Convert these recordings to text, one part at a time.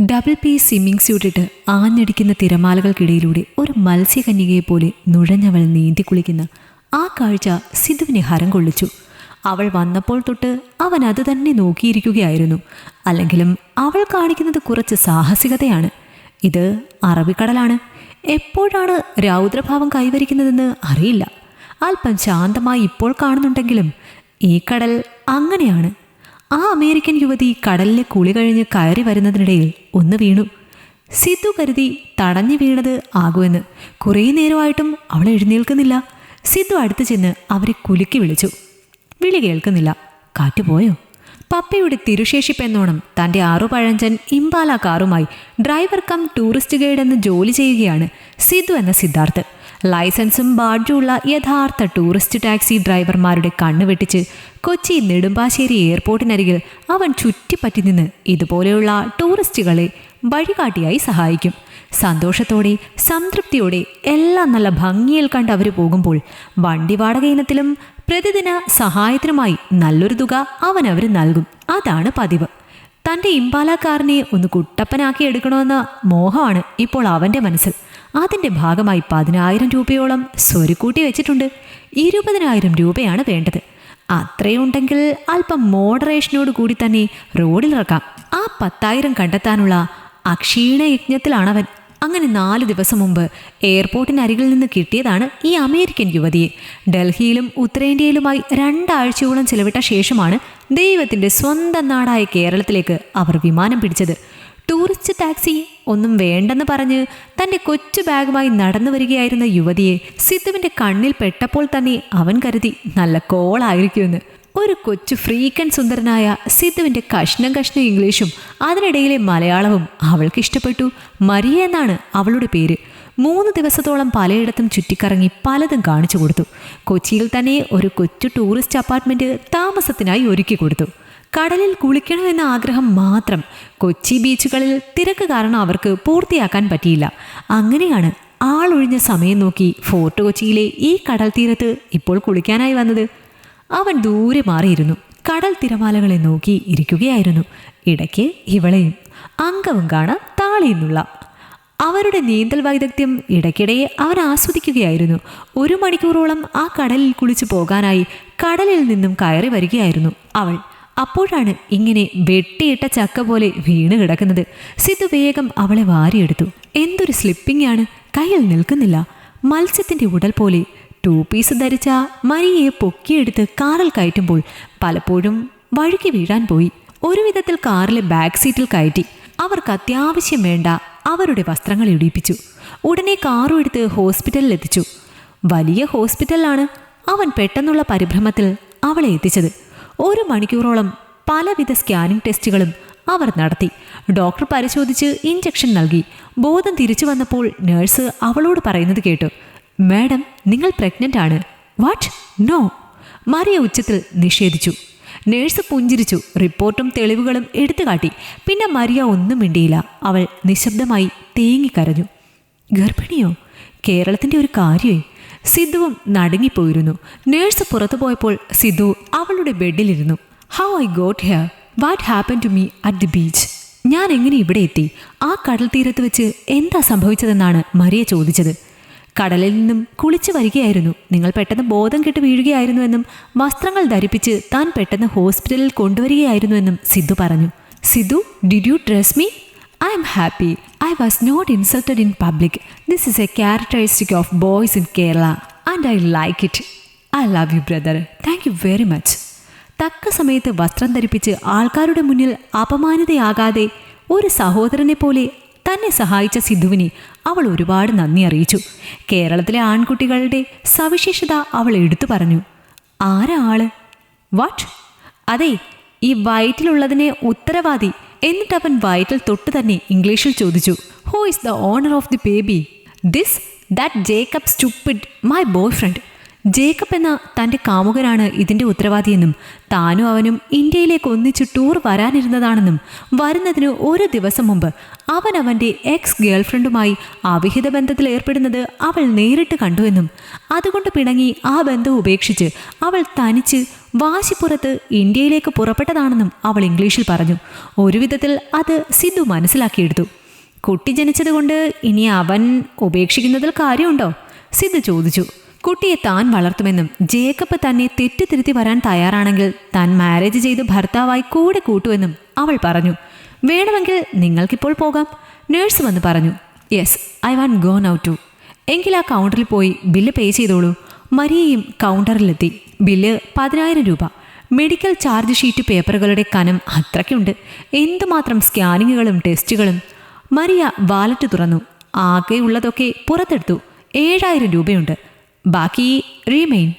Double P swimming സ്യൂട്ടിട്ട് ആഞ്ഞടിക്കുന്ന തിരമാലകൾക്കിടയിലൂടെ ഒരു മത്സ്യകന്യകയെ പോലെ നുഴഞ്ഞവൾ നീന്തി കുളിക്കുന്ന ആ കാഴ്ച സിധുവിനെ ഹരം കൊള്ളിച്ചു. അവൾ വന്നപ്പോൾ തൊട്ട് അവൻ അത് തന്നെ നോക്കിയിരിക്കുകയായിരുന്നു. അല്ലെങ്കിലും അവൾ കാണിക്കുന്നത് കുറച്ച് സാഹസികതയാണ്. ഇത് അറബിക്കടലാണ്. എപ്പോഴാണ് രൗദ്രഭാവം കൈവരിക്കുന്നതെന്ന് അറിയില്ല. അല്പം ശാന്തമായി ഇപ്പോൾ കാണുന്നുണ്ടെങ്കിലും ഈ കടൽ അങ്ങനെയാണ്. ആ അമേരിക്കൻ യുവതി കടലിലെ കുളി കഴിഞ്ഞ് കയറി വരുന്നതിനിടയിൽ ഒന്ന് വീണു. സിദ്ധു കരുതി തടഞ്ഞു വീണത് ആകുമെന്ന്. കുറേ നേരമായിട്ടും അവൾ എഴുന്നേൽക്കുന്നില്ല. സിദ്ധു അടുത്ത് ചെന്ന് അവരെ കുലുക്കി വിളിച്ചു. വിളി കേൾക്കുന്നില്ല. കാറ്റുപോയോ പപ്പയുടെ തിരുശേഷിപ്പെന്നോണം തന്റെ ആറുപഴഞ്ചൻ ഇംബാല കാറുമായി ഡ്രൈവർ കം ടൂറിസ്റ്റ് ഗൈഡ് എന്ന് ജോലി ചെയ്യുകയാണ് സിദ്ധു എന്ന സിദ്ധാർത്ഥ്. ലൈസൻസും ബാഡ്ജുമുള്ള യഥാർത്ഥ ടൂറിസ്റ്റ് ടാക്സി ഡ്രൈവർമാരുടെ കണ്ണുവെട്ടിച്ച് കൊച്ചി നെടുമ്പാശ്ശേരി എയർപോർട്ടിനരികിൽ അവൻ ചുറ്റിപ്പറ്റി നിന്ന് ഇതുപോലെയുള്ള ടൂറിസ്റ്റുകളെ വഴികാട്ടിയായി സഹായിക്കും. സന്തോഷത്തോടെ സംതൃപ്തിയോടെ എല്ലാം നല്ല ഭംഗിയിൽ കണ്ട് അവർ പോകുമ്പോൾ വണ്ടി വാടക ഇനത്തിലും പ്രതിദിന സഹായത്തിനുമായി നല്ലൊരു തുക അവൻ അവർ നൽകും. അതാണ് പതിവ്. തന്റെ ഇമ്പാല കാറിനെ ഒന്ന് കുട്ടപ്പനാക്കി എടുക്കണമെന്ന മോഹമാണ് ഇപ്പോൾ അവന്റെ മനസ്സിൽ. അതിന്റെ ഭാഗമായി പതിനായിരം രൂപയോളം സ്വരുക്കൂട്ടി വെച്ചിട്ടുണ്ട്. ഇരുപതിനായിരം രൂപയാണ് വേണ്ടത്. അത്രയുണ്ടെങ്കിൽ അല്പം മോഡറേഷനോട് കൂടി തന്നെ റോഡിലിറക്കാം ആ പത്തായിരം കണ്ടെത്താനുള്ള അക്ഷീണ യജ്ഞത്തിലാണവൻ. അങ്ങനെ നാല് ദിവസം മുമ്പ് എയർപോർട്ടിനരികിൽ നിന്ന് കിട്ടിയതാണ് ഈ അമേരിക്കൻ യുവതിയെ. ഡൽഹിയിലും ഉത്തരേന്ത്യയിലുമായി രണ്ടാഴ്ചയോളം ചിലവിട്ട ശേഷമാണ് ദൈവത്തിന്റെ സ്വന്തം നാടായ കേരളത്തിലേക്ക് അവർ വിമാനം പിടിച്ചത്. ടൂറിസ്റ്റ് ടാക്സി ഒന്നും വേണ്ടെന്ന് പറഞ്ഞ് തന്റെ കൊച്ചു ബാഗുമായി നടന്നു വരികയായിരുന്ന യുവതിയെ സിദ്ധുവിന്റെ കണ്ണിൽ പെട്ടപ്പോൾ തന്നെ അവൻ കരുതി നല്ല കോളായിരിക്കുമെന്ന്. ഒരു കൊച്ചു ഫ്രീക്കൻ സുന്ദരനായ സിദ്ധുവിന്റെ കഷ്ണം കഷ്ണം ഇംഗ്ലീഷും അതിനിടയിലെ മലയാളവും അവൾക്ക് ഇഷ്ടപ്പെട്ടു മരിയ എന്നാണ് അവളുടെ പേര്. മൂന്ന് ദിവസത്തോളം പലയിടത്തും ചുറ്റിക്കറങ്ങി പലതും കാണിച്ചു കൊടുത്തു. കൊച്ചിയിൽ തന്നെ ഒരു കൊച്ചു ടൂറിസ്റ്റ് അപ്പാർട്ട്മെന്റ് താമസത്തിനായി ഒരുക്കി കൊടുത്തു. കടലിൽ കുളിക്കണമെന്ന ആഗ്രഹം മാത്രം കൊച്ചി ബീച്ചുകളിൽ തിരക്ക് കാരണം അവർക്ക് പൂർത്തിയാക്കാൻ പറ്റിയില്ല. അങ്ങനെയാണ് ആളൊഴിഞ്ഞ സമയം നോക്കി ഫോർട്ട് കൊച്ചിയിലെ ഈ കടൽ തീരത്ത് ഇപ്പോൾ കുളിക്കാനായി വന്നത്. അവൻ ദൂരെ മാറിയിരുന്നു. കടൽ തിരമാലകളെ നോക്കി ഇരിക്കുകയായിരുന്നു. ഇടയ്ക്ക് ഇവളെയും അംഗവും കാണാൻ താളിയുന്നുള്ള അവരുടെ നീന്തൽ വൈദഗ്ധ്യം ഇടയ്ക്കിടെ അവൻ ആസ്വദിക്കുകയായിരുന്നു. ഒരു മണിക്കൂറോളം ആ കടലിൽ കുളിച്ചു പോകാനായി കടലിൽ നിന്നും കയറി വരികയായിരുന്നു അവൾ. അപ്പോഴാണ് ഇങ്ങനെ വെട്ടിയിട്ട ചക്ക പോലെ വീണ് കിടക്കുന്നത്. സിദ്ധു വേഗം അവളെ വാരിയെടുത്തു. എന്തൊരു സ്ലിപ്പിംഗ് ആണ് കയ്യിൽ നിൽക്കുന്നില്ല. മത്സ്യത്തിന്റെ ഉടൽ പോലെ ടൂ പീസ് ധരിച്ച മരിയെ പൊക്കിയെടുത്ത് കാറിൽ കയറ്റുമ്പോൾ പലപ്പോഴും വഴുക്കി വീഴാൻ പോയി. ഒരു വിധത്തിൽ കാറിലെ ബാക്ക് സീറ്റിൽ കയറ്റി. അവർക്ക് അത്യാവശ്യം വേണ്ട അവരുടെ വസ്ത്രങ്ങൾ ഇടിപ്പിച്ചു ഉടനെ കാറും എടുത്ത് ഹോസ്പിറ്റലിൽ എത്തിച്ചു. വലിയ ഹോസ്പിറ്റലിലാണ് അവൻ പെട്ടെന്നുള്ള പരിഭ്രമത്തിൽ അവളെ എത്തിച്ചത്. ഒരു മണിക്കൂറോളം പലവിധ സ്കാനിംഗ് ടെസ്റ്റുകളും അവർ നടത്തി. ഡോക്ടർ പരിശോധിച്ച് ഇഞ്ചക്ഷൻ നൽകി. ബോധം തിരിച്ചു വന്നപ്പോൾ നേഴ്സ് അവളോട് പറയുന്നത് കേട്ടു. മാഡം നിങ്ങൾ പ്രഗ്നന്റ് ആണ്. വാട്ട്? നോ. മറിയ ഉച്ചത്തിൽ നിഷേധിച്ചു. നേഴ്സ് പുഞ്ചിരിച്ചു. റിപ്പോർട്ടും തെളിവുകളും എടുത്തുകാട്ടി. പിന്നെ മരിയ ഒന്നും മിണ്ടിയില്ല. അവൾ നിശബ്ദമായി തേങ്ങിക്കരഞ്ഞു. ഗർഭിണിയോ? കേരളത്തിന്റെ ഒരു കാര്യമേ. സിദ്ധുവും നടുങ്ങിപ്പോയിരുന്നു. നേഴ്സ് പുറത്തു പോയപ്പോൾ സിദ്ധു അവളുടെ ബെഡിലിരുന്നു. How I got here what happen to me at the beach ഞാൻ എങ്ങനെ ഇവിടെ എത്തി? ആ കടൽ തീരത്ത് വെച്ച് എന്താ സംഭവിച്ചതെന്നാണ് മരിയ ചോദിച്ചത്. കടലിൽ നിന്നും കുളിച്ചു വരികയായിരുന്നു. നിങ്ങൾ പെട്ടെന്ന് ബോധം കെട്ട് വീഴുകയായിരുന്നുവെന്നും വസ്ത്രങ്ങൾ ധരിപ്പിച്ച് താൻ പെട്ടെന്ന് ഹോസ്പിറ്റലിൽ കൊണ്ടുവരികയായിരുന്നുവെന്നും സിദ്ധു പറഞ്ഞു. Sidhu did you dress me I'm happy I was not insulted in public this is a characteristic of boys in Kerala and I like it I love you brother thank you very much തക്ക സമയത്ത് വസ്ത്രം ധരിപ്പിച്ച് ആൾക്കാരുടെ മുന്നിൽ അപമാനിതയാകാതെ ഒരു സഹോദരനെ പോലെ തന്നെ സഹായിച്ച സിദ്ധുവിനെ അവൾ ഒരുപാട് നന്ദി അറിയിച്ചു. കേരളത്തിലെ ആൺകുട്ടികളുടെ സവിശേഷത അവൾ എടുത്തു പറഞ്ഞു. ആരാ ആൾ? വാട്ട് അതെ ഈ വയറ്റിലുള്ളതിനെ ഉത്തരവാദി എന്നിട്ട് അവൻ വയറ്റിൽ തൊട്ട് തന്നെ ഇംഗ്ലീഷിൽ ചോദിച്ചു. Who is the owner of the baby this that Jacob stupid my boyfriend Jacob എന്ന തന്റെ കാമുകനാണ് ഇതിന്റെ ഉത്തരവാദിയെന്നും താനും അവനും ഇന്ത്യയിലേക്ക് ഒന്നിച്ച് ടൂർ വരാനിരുന്നതാണെന്നും വരുന്നതിന് ഒരു ദിവസം മുമ്പ് അവൻ അവന്റെ എക്സ് ഗേൾഫ്രണ്ടുമായി അവിഹിത ബന്ധത്തിൽ ഏർപ്പെടുന്നത് അവൾ നേരിട്ട് കണ്ടുവെന്നും അതുകൊണ്ട് പിണങ്ങി ആ ബന്ധം ഉപേക്ഷിച്ച് അവൾ തനിച്ച് വാശിപ്പുറത്ത് ഇന്ത്യയിലേക്ക് പുറപ്പെട്ടതാണെന്നും അവൾ ഇംഗ്ലീഷിൽ പറഞ്ഞു. ഒരുവിധത്തിൽ അത് സിദ്ധു മനസ്സിലാക്കിയെടുത്തു. കുട്ടി ജനിച്ചതുകൊണ്ട് ഇനി അവൻ ഉപേക്ഷിക്കുന്നതിൽ കാര്യമുണ്ടോ? സിദ്ധു ചോദിച്ചു. കുട്ടിയെ താൻ വളർത്തുമെന്നും ജേക്കബ് തന്നെ തെറ്റുതിരുത്തി വരാൻ തയ്യാറാണെങ്കിൽ താൻ മാരേജ് ചെയ്ത് ഭർത്താവായി കൂടെ കൂട്ടുമെന്നും അവൾ പറഞ്ഞു. വേണമെങ്കിൽ നിങ്ങൾക്കിപ്പോൾ പോകാം. നേഴ്സ് വന്ന് പറഞ്ഞു. Yes I want go now to എങ്കിൽ ആ കൗണ്ടറിൽ പോയി ബില്ല് പേ ചെയ്തോളൂ. മരിയയും കൗണ്ടറിലെത്തി ബില്ല് പതിനായിരം രൂപ. മെഡിക്കൽ ചാർജ് ഷീറ്റ് പേപ്പറുകളുടെ കനം അത്രയ്ക്കുണ്ട്. എന്തുമാത്രം സ്കാനിങ്ങുകളും ടെസ്റ്റുകളും മരിയ വാലറ്റ് തുറന്നു. ആകെ ഉള്ളതൊക്കെ പുറത്തെടുത്തു. ഏഴായിരം രൂപയുണ്ട്. ബാക്കി റീമെയിൻ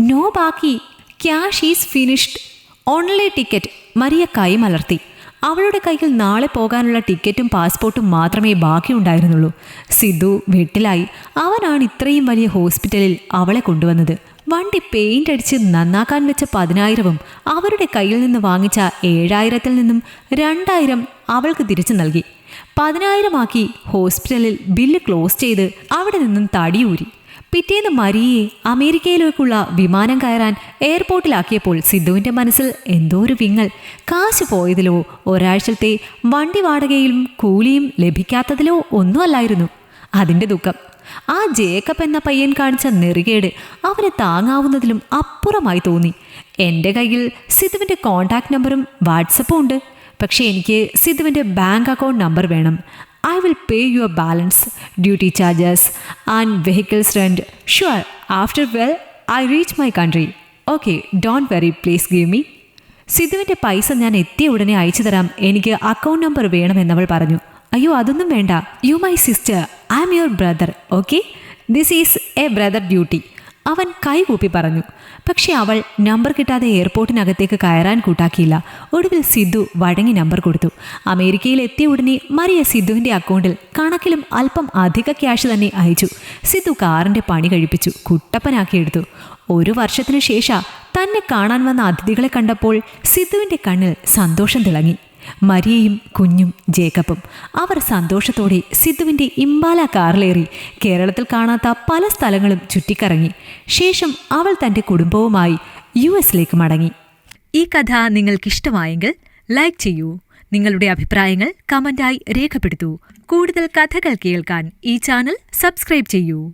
നോ ബാക്കി. Cash is finished online ticket Maria കൈമലർത്തി അവളുടെ കയ്യിൽ നാളെ പോകാനുള്ള ടിക്കറ്റും പാസ്പോർട്ടും മാത്രമേ ബാക്കിയുണ്ടായിരുന്നുള്ളൂ സിദ്ധു വെട്ടിലായി. അവനാണ് ഇത്രയും വലിയ ഹോസ്പിറ്റലിൽ അവളെ കൊണ്ടുവന്നത്. വണ്ടി പെയിന്റ് അടിച്ച് നന്നാക്കാൻ വെച്ച പതിനായിരവും അവരുടെ കയ്യിൽ നിന്ന് വാങ്ങിച്ച ഏഴായിരത്തിൽ നിന്നും രണ്ടായിരം അവൾക്ക് തിരിച്ചു നൽകി. പതിനായിരമാക്കി ഹോസ്പിറ്റലിൽ ബില്ല് ക്ലോസ് ചെയ്ത് അവിടെ നിന്നും തടിയൂരി. പിറ്റേന്ന് മരിയെ അമേരിക്കയിലേക്കുള്ള വിമാനം കയറാൻ എയർപോർട്ടിലാക്കിയപ്പോൾ സിദ്ധുവിന്റെ മനസ്സിൽ എന്തോ ഒരു വിങ്ങൽ. കാശ് പോയതിലോ ഒരാഴ്ചത്തെ വണ്ടി വാടകയിലും കൂലിയും ലഭിക്കാത്തതിലോ ഒന്നുമല്ലായിരുന്നു. അതിന്റെ ദുഃഖം. ആ ജേക്കബ് എന്ന പയ്യൻ കാണിച്ച നെറികേട് അവന് താങ്ങാവുന്നതിലും അപ്പുറമായി തോന്നി. എന്റെ കയ്യിൽ സിദ്ധുവിന്റെ കോൺടാക്ട് നമ്പറും വാട്സപ്പും ഉണ്ട്. പക്ഷേ എനിക്ക് സിദ്ധുവിന്റെ ബാങ്ക് അക്കൗണ്ട് നമ്പർ വേണം. I will pay your balance duty charges and vehicles rent sure after well I reach my country okay don't worry please give me സിദ്ധുവിന്റെ പൈസ ഞാൻ എത്തിയ ഉടനെ അയച്ചു തരാം. എനിക്ക് അക്കൗണ്ട് നമ്പർ വേണമെന്നവൾ പറഞ്ഞു. അയ്യോ അതൊന്നും വേണ്ട. You my sister I'm your brother okay this is a brother duty അവൻ കൈകൂപ്പി പറഞ്ഞു. പക്ഷെ അവൾ നമ്പർ കിട്ടാതെ എയർപോർട്ടിനകത്തേക്ക് കയറാൻ കൂട്ടാക്കിയില്ല. ഒടുവിൽ സിദ്ധു വഴങ്ങി നമ്പർ കൊടുത്തു. അമേരിക്കയിൽ എത്തിയ ഉടനെ മറിയ സിദ്ധുവിന്റെ അക്കൗണ്ടിൽ കണക്കിലും അല്പം അധിക ക്യാഷ് തന്നെ അയച്ചു. സിദ്ധു കാറിന്റെ പണി കഴിപ്പിച്ചു കുട്ടപ്പനാക്കിയെടുത്തു ഒരു വർഷത്തിനു ശേഷം തന്നെ കാണാൻ വന്ന അതിഥികളെ കണ്ടപ്പോൾ സിദ്ധുവിന്റെ കണ്ണിൽ സന്തോഷം തിളങ്ങി. മരിയയും കുഞ്ഞും ജേക്കബും. അവർ സന്തോഷത്തോടെ സിദ്ധുവിന്റെ ഇമ്പാല കാറിലേറി കേരളത്തിൽ കാണാത്ത പല സ്ഥലങ്ങളും ചുറ്റിക്കറങ്ങി. ശേഷം അവൾ തന്റെ കുടുംബവുമായി യു എസിലേക്ക് മടങ്ങി. ഈ കഥ നിങ്ങൾക്കിഷ്ടമായെങ്കിൽ ലൈക്ക് ചെയ്യൂ. നിങ്ങളുടെ അഭിപ്രായങ്ങൾ കമന്റായി രേഖപ്പെടുത്തൂ. കൂടുതൽ കഥകൾ കേൾക്കാൻ ഈ ചാനൽ സബ്സ്ക്രൈബ് ചെയ്യൂ.